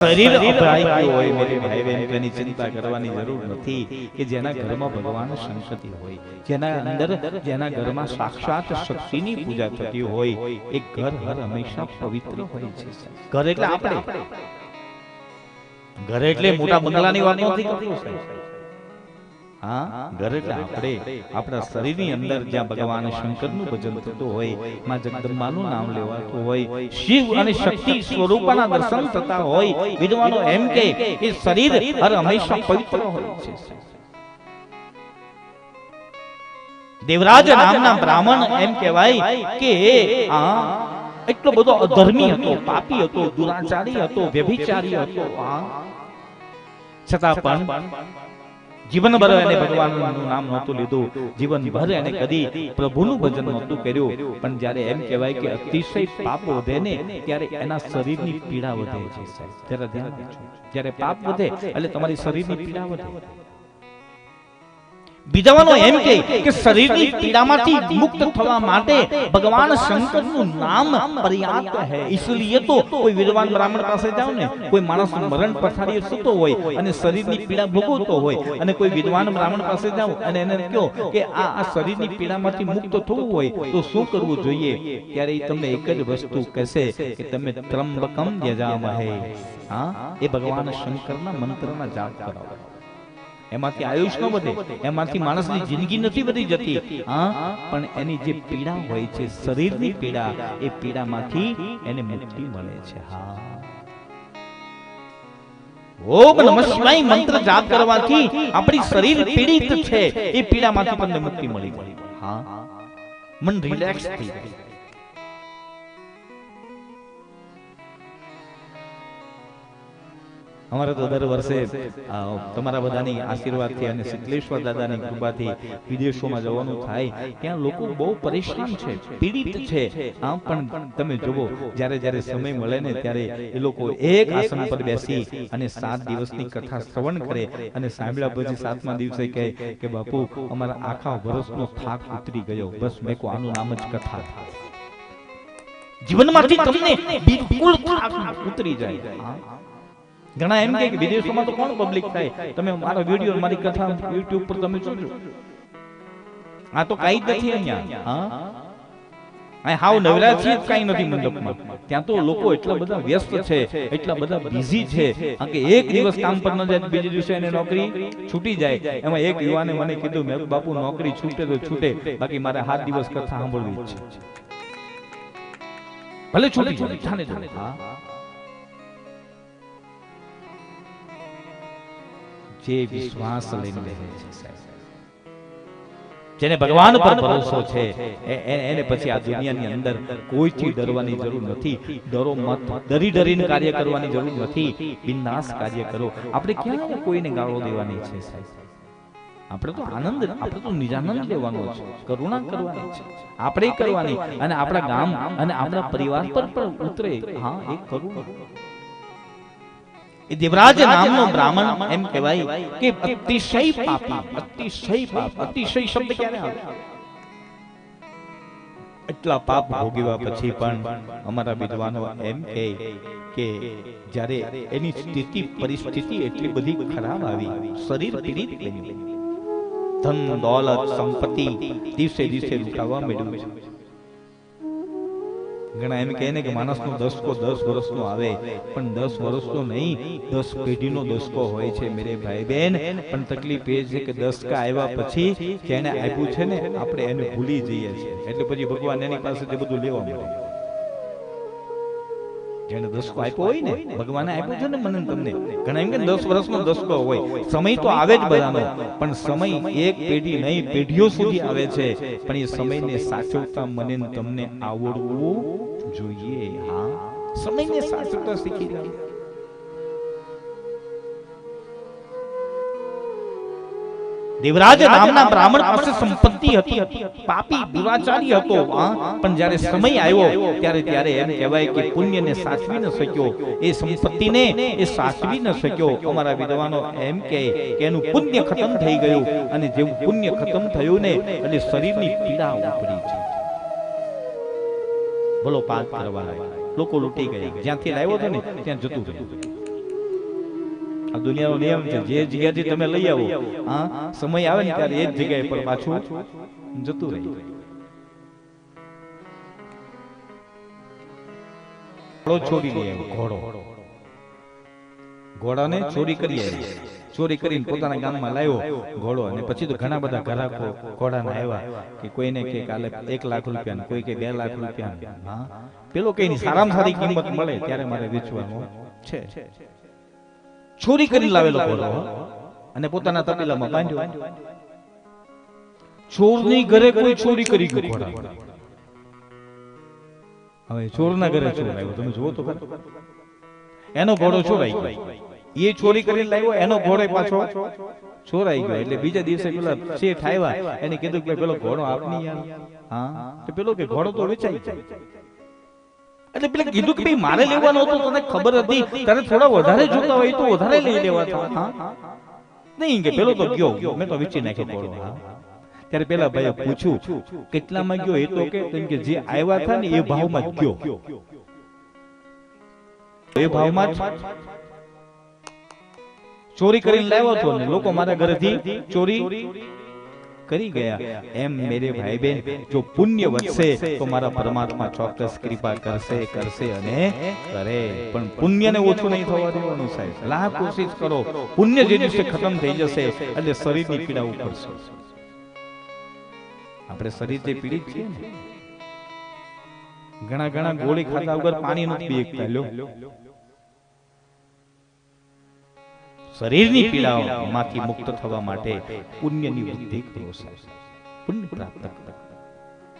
શરીર અભરાઈ ગયું હોય મેરે ભાઈ બહેન તેની ચિંતા કરવાની જરૂર નથી કે જેના ઘરમાં ભગવાન સંકતિ હોય જેના અંદર જેના ઘરમાં સાક્ષાત શક્તિની પૂજા થતી હોય એ ઘર હર હંમેશા પવિત્ર હોય છે. ઘર એટલે આપણે. ઘર એટલે મોટા બંગલાની વાત નથી કરતો દેવરાજ નામના બ્રાહ્મણ એમ કહેવાય કે એટલો બધો અધર્મી હતો, પાપી હતો, દુરાચારી હતો, વ્યભિચારી હતો છતાં પણ જીવનભર એને ભગવાનનું નામ નહોતું લીધું. જીવનભર એને કદી પ્રભુનું ભજન નહોતું કર્યું. પણ જ્યારે એમ કહેવાય કે અતિશય પાપ વધે ને ત્યારે એના શરીરની પીડા વધે છે જરા ધ્યાન જ્યારે પાપ વધે એટલે તમારી શરીરની પીડા વધે. બીજાવાનો એમ કે કે શરીરની પીડામાંથી મુક્ત થવા માટે ભગવાન શંકરનું નામ પર્યાપ્ત હે ઇસલિયે તો કોઈ વિદ્વાન બ્રાહ્મણ પાસે જાવ ને કોઈ માણસ મરણ પથારીએ સૂતો હોય અને શરીરની પીડા ભોગવતો હોય અને કોઈ વિદ્વાન બ્રાહ્મણ પાસે જાવ અને એને કહો કે આ આ શરીરની પીડામાંથી મુક્ત થવું હોય તો શું કરવું જોઈએ? ત્યારે એ તમને એક જ વસ્તુ કહેશે કે તમે ત્રંબકમ યજામહે. હા? એ ભગવાન શંકરના મંત્રના જાપ કરાવો. એમાંથી આયુષ ન વધે, એમાંથી માણસની જિંદગી નથી વધી જતી. હા, પણ એની જે પીડા હોય છે, શરીરની પીડા, એ પીડામાંથી એને મુક્તિ મળે છે. હા. ઓમ નમઃ શિવાય મંત્ર જાપ કરવાથી આપણી શરીર પીડિત છે, એ પીડામાંથી તમને મુક્તિ મળી. હા. મન રિલેક્સ થઈ જાય. અમારે તો દર વર્ષે તમારા બધાની આશીર્વાદથી અને શીતલેશ્વર દાદાની કૃપાથી વિદેશોમાં જવાનું થાય, ત્યાં લોકો બહુ પરેશાન છે, પીડિત છે. આમ પણ તમે જુઓ, જ્યારે જ્યારે સમય મળે ને ત્યારે એ લોકો એક આસન પર બેસી અને સાત દિવસની કથા શ્રવણ કરે અને સાંભળ્યા પછી સાતમા દિવસે કહે કે, બાપુ, અમારા આખા વર્ષનો થાક ઉતરી ગયો. બસ મેં કો આનું નામ જ કથા. જીવનમાંથી તમને બિલકુલ ઉતરી જાય. ઘણા એમ કે વિદેશોમાં તો કોણ પબ્લિક થાય? તમે મારા વીડિયો મારી કથા YouTube પર તમે જોજો. આ તો કાઈ નથી અહીંયા. હા? આ હાવ નવરા છે કાઈ નથી મંડપમાં. ત્યાં તો લોકો એટલા બધા વ્યસ્ત છે એટલા બધા બિઝી છે કે એક દિવસ કામ પર ન જાય બીજે દિવસે એને નોકરી છૂટી જાય. એમાં એક યુવાને મને કીધું મેં બાપુ નોકરી છૂટે તો છૂટે બાકી મારે સાત દિવસ કથા સાંભળવી છે. ભલે છૂટી જાય જાને જાને હા. જે વિશ્વાસ લઈને રહે છે સાહેબ. જેને ભગવાન પર ભરોસો છે એને પછી આ દુનિયાની અંદર કોઈથી ડરવાની જરૂર નથી. ડરો મત ડરી ડરીને કાર્ય કરવાની જરૂર નથી. બિંદાસ કાર્ય કરો. આપણે ક્યાં કોઈને ગાળો દેવાની છે સાહેબ. આપણે તો આનંદ આપણે તો નિજાનંદ લેવાનો છે. કરુણા કરવાની છે. આપણે કરવાની. અને આપણા ગામ અને આપણા પરિવાર પર પણ ઉતરે. હા એ કરુણા. એ દેવરાજ નામનો બ્રાહ્મણ એમ કહેવાય કે અતિશય પાપી અતિશય પાપ અતિશય શબ્દ ક્યારે આવે? એટલા પાપ ભોગવ્યા પછી પણ અમારા વિદ્વાનો એમ કહે કે જ્યારે એની સ્થિતિ પરિસ્થિતિ એટલી બધી ખરાબ આવી. શરીર પીડિત બન્યું. ધન દોલત સંપત્તિ દિવસે દિવસે લૂંટાવા મળ્યું છે ઘણા એમ કહે ને કે માણસનો દસકો દસ વર્ષનો આવે, પણ દસ વર્ષનો નહીં, દસ પેઢીનો દસકો હોય છે મેરે ભાઈ બેન પણ તકલીફ એ છે કે દસકા આવ્યા પછી જેને આપ્યું છે ને, આપણે એને ભૂલી જઈએ છીએ. એટલે પછી ભગવાન એની પાસેથી બધું લેવા મળે જેને દસકો આપ્યો હોય ને ભગવાને આપ્યો છે ને મને તમને. ઘણા એમ કે દસ વર્ષનો દસકો હોય. સમય તો આવે જ બધાનો. પણ સમય એક પેઢી નહીં પેઢીઓ સુધી આવે છે. પણ એ સમયને સાચવતા મને તમને આવડવું જોઈએ. હા. સમયને સાચવતા શીખી જાઓ દેવરાજ નામના બ્રાહ્મણ પાસે સંપત્તિ હતી. પાપી દિવાચારી હતો પણ જ્યારે સમય આવ્યો ત્યારે ત્યારે એમ કહેવાય કે પુણ્યને સાચવી ન શક્યો. એ સંપત્તિને એ સાચવી ન શક્યો. અમારા વિદ્વાનો એમ કહે કે એનું પુણ્ય ખતમ થઈ ગયું અને જેવું પુણ્ય ખતમ થયું ને એટલે શરીરની પીડા ઉપડી છે બોલો પાક કરવા લોકો લૂટી ગયા. જ્યાંથી લાવ્યો હતો ને ત્યાં જતું રહ્યું. આ દુનિયાનો નિયમ છે, જે જગ્યાથી તમે લઈ આવો, હા, સમય આવે ને ત્યારે એ જ જગ્યાએ પર પાછું જતું રહે. ઘોડો ચોરી લઈ ઘોડો. ઘોડાને ચોરી કરી આવ્યો. ચોરી કરીને પોતાના ગામમાં લાવ્યો ઘોડો અને પછી તો ઘણા બધા ઘરાકો ઘોડાના આવ્યા કે કોઈને કે કાલે એક લાખ રૂપિયા કોઈ કે બે લાખ રૂપિયા પેલો કઈ સારામાં સારી કિંમત મળે ત્યારે મારે વેચવાનું છે. ચોરી કરીને લાવેલો ઘોડો અને પોતાના તપેલામાં બાંધ્યો. ચોરની ઘરે કોઈ ચોરી કરી ગયું ઘોડા. હવે ચોરના ઘરે ચોર આવ્યો તમે જુઓ તો ખરા. એનો ઘોડો ચોરાઈ ગયો. એ ચોરી કરીને લાવ્યો એનો ઘોડો પાછો ચોરાઈ ગયો. એટલે બીજા દિવસે પેલા શેઠ આવ્યા. એને કીધું કે પેલો ઘોડો આપની હા. તો પેલો કે ઘોડો તો વેચાઈ જાય એટલે પેલે કીધું કે ભાઈ મારે લેવાનો હતો તને ખબર હતી. તારે થોડા વધારે જોતા હોય તો વધારે લઈ લેવા હા. નહીં કે પેલો તો ગયો. મેં તો વેચી નાખ્યો ઘોડો ત્યારે પેલા ભાઈએ પૂછ્યું કેટલામાં ગયો? એ તો કે તેમ કે જે આવ્યા હતા ને એ ભાવમાં ગયો. એ ભાવમાં ચોરી કરીને લાવ્યો હતો ને. લોકો મારા ઘરેથી ચોરી કરી ગયા. એમ મેરે ભાઈ બહેન જો પુણ્ય વધશે તો મારા પરમાત્મા ચોક્કસ કૃપા કરશે કરશે અને કરે. પણ પુણ્યને ઓછું નહીં થવા દેવાનું સાહેબ. લાખ કોશિશ કરો. પુણ્ય જે દિવસે ખતમ થઈ જશે એટલે શરીરની પીડા ઉપડશે આપણે શરીર જે પીડિત છીએ ને ઘણા ઘણા ગોળી ખાતા વગર પાણી નથી પી લ્યો શરીરની પીડાઓમાંથી મુક્ત થવા માટે પુણ્યની વૃદ્ધિ કરો સાહેબ પુણ્ય પ્રાપ્ત કરો